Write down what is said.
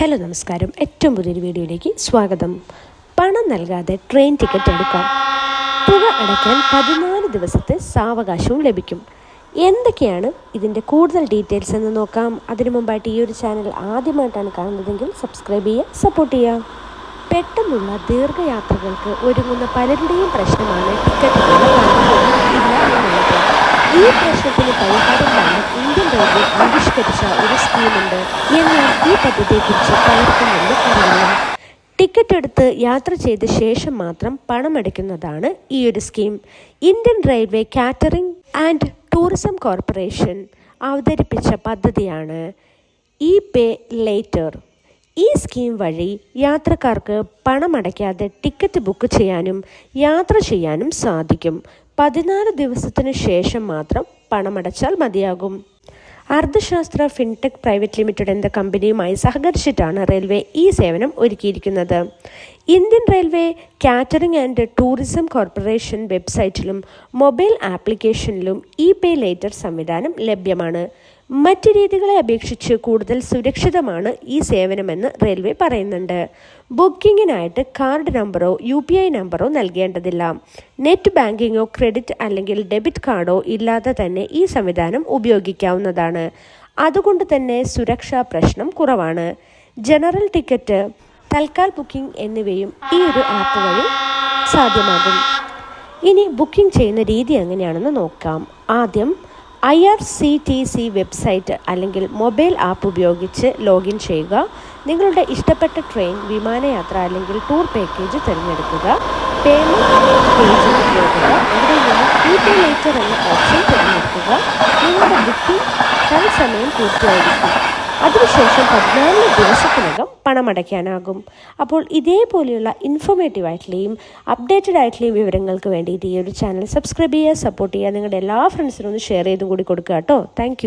Hello നമസ്കാരം. ഏറ്റവും പുതിയൊരു വീഡിയോയിലേക്ക് സ്വാഗതം. പണം നൽകാതെ ട്രെയിൻ ടിക്കറ്റ് എടുക്കാം. തുക അടയ്ക്കാൻ പതിനാല് ദിവസത്തെ സാവകാശവും ലഭിക്കും. എന്തൊക്കെയാണ് ഇതിന്റെ കൂടുതൽ ഡീറ്റെയിൽസ് എന്ന് നോക്കാം. അതിനു മുമ്പായിട്ട് ഈ ഒരു ചാനൽ ആദ്യമായിട്ടാണ് കാണുന്നതെങ്കിൽ സബ്സ്ക്രൈബ് ചെയ്യുക സപ്പോർട്ട് ചെയ്യുക. പെട്ടെന്നുള്ള ദീർഘയാത്രകൾക്ക് ഒരുങ്ങുന്ന പലരുടെയും പ്രശ്നമാണ് ടിക്കറ്റ് ഈ പ്രശ്നത്തിന് പരിഹാരം കാണാൻ ഇന്ത്യൻ റെയിൽവേ ആവിഷ്കരിച്ച ഒരു സ്കീമുണ്ട്. എന്നാൽ ഈ പദ്ധതിയെക്കുറിച്ച് പലർക്കും അറിയില്ല ടിക്കറ്റ് എടുത്ത് യാത്ര ചെയ്ത ശേഷം മാത്രം പണമടയ്ക്കുന്നതാണ് ഈ ഒരു scheme. Indian Railway Catering and Tourism Corporation അവതരിപ്പിച്ച പദ്ധതിയാണ്. E pay later. ഈ സ്കീം വഴി യാത്രക്കാർക്ക് പണമടയ്ക്കാതെ ടിക്കറ്റ് ബുക്ക് ചെയ്യാനും യാത്ര ചെയ്യാനും സാധിക്കും. പതിനാല് ദിവസത്തിനു ശേഷം മാത്രം പണമടച്ചാൽ മതിയാകും. അർദ്ധശാസ്ത്ര ഫിൻടെക് പ്രൈവറ്റ് ലിമിറ്റഡ് എന്ന കമ്പനിയുമായി സഹകരിച്ചിട്ടാണ് റെയിൽവേ ഈ സേവനം ഒരുക്കിയിരിക്കുന്നത്. Indian Railway Catering and Tourism Corporation വെബ്സൈറ്റിലും മൊബൈൽ ആപ്ലിക്കേഷനിലും ഇ പേ ലേറ്റർ സംവിധാനം ലഭ്യമാണ്. മറ്റ് രീതികളെ അപേക്ഷിച്ച് കൂടുതൽ സുരക്ഷിതമാണ് ഈ സേവനമെന്ന് റെയിൽവേ പറയുന്നുണ്ട്. ബുക്കിങ്ങിനായിട്ട് കാർഡ് നമ്പറോ യു പി ഐ നമ്പറോ നൽകേണ്ടതില്ല. നെറ്റ് ബാങ്കിങ്ങോ ക്രെഡിറ്റ് അല്ലെങ്കിൽ ഡെബിറ്റ് കാർഡോ ഇല്ലാതെ തന്നെ ഈ സംവിധാനം ഉപയോഗിക്കാവുന്നതാണ്. അതുകൊണ്ട് തന്നെ സുരക്ഷാ പ്രശ്നം കുറവാണ്. ജനറൽ ടിക്കറ്റ് തൽക്കാൽ ബുക്കിംഗ് എന്നിവയും ഈ ഒരു ആപ്പ് വഴി സാധ്യമാകും. ഇനി ബുക്കിംഗ് ചെയ്യുന്ന രീതി എങ്ങനെയാണെന്ന് നോക്കാം. ആദ്യം I R C T C website അല്ലെങ്കിൽ മൊബൈൽ ആപ്പ് ഉപയോഗിച്ച് ലോഗിൻ ചെയ്യുക. നിങ്ങളുടെ ഇഷ്ടപ്പെട്ട ട്രെയിൻ വിമാനയാത്ര അല്ലെങ്കിൽ ടൂർ പാക്കേജ് തിരഞ്ഞെടുക്കുക. പേയ്മെന്റ് ഓപ്ഷൻ തിരഞ്ഞെടുക്കുക. നിങ്ങളുടെ ബുക്കിംഗ് തൽസമയം പൂർത്തിയായിരിക്കും. അതിനുശേഷം പതിനാല് ദിവസത്തിനകം പണമടയ്ക്കാനാകും. അപ്പോൾ ഇതേപോലെയുള്ള ഇൻഫോർമേറ്റീവ് ആയിട്ടുള്ളയും അപ്ഡേറ്റഡ് ആയിട്ടുള്ളയും വിവരങ്ങൾക്ക് വേണ്ടിയിട്ട് ഈ ഒരു ചാനൽ സബ്സ്ക്രൈബ് ചെയ്യുക സപ്പോർട്ട് ചെയ്യുക നിങ്ങളുടെ എല്ലാ ഫ്രണ്ട്സിനും ഒന്ന് ഷെയർ ചെയ്തും കൂടി കൊടുക്കുക കേട്ടോ. താങ്ക്